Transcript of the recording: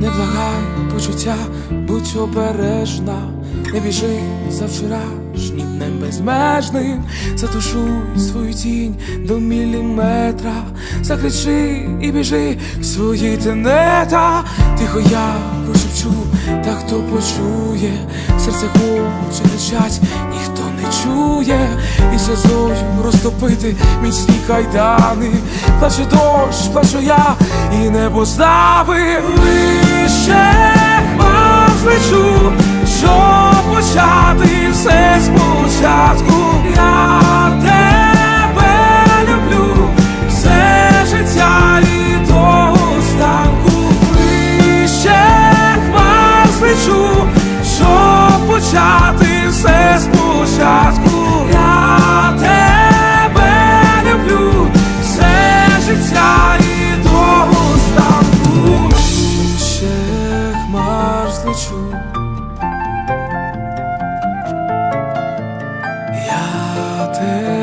Не благай почуття, будь обережна, не біжи за вчорашнім днем безмежним, затушуй свою тінь до міліметра, закричи і біжи в свої тенета, тихо я прошепчу, та хто почує, серце хоче кричать, ніхто чує, і сльозою розтопити міцні кайдани, плаче дощ, плачу я, і небо ставив хочу. Я тебе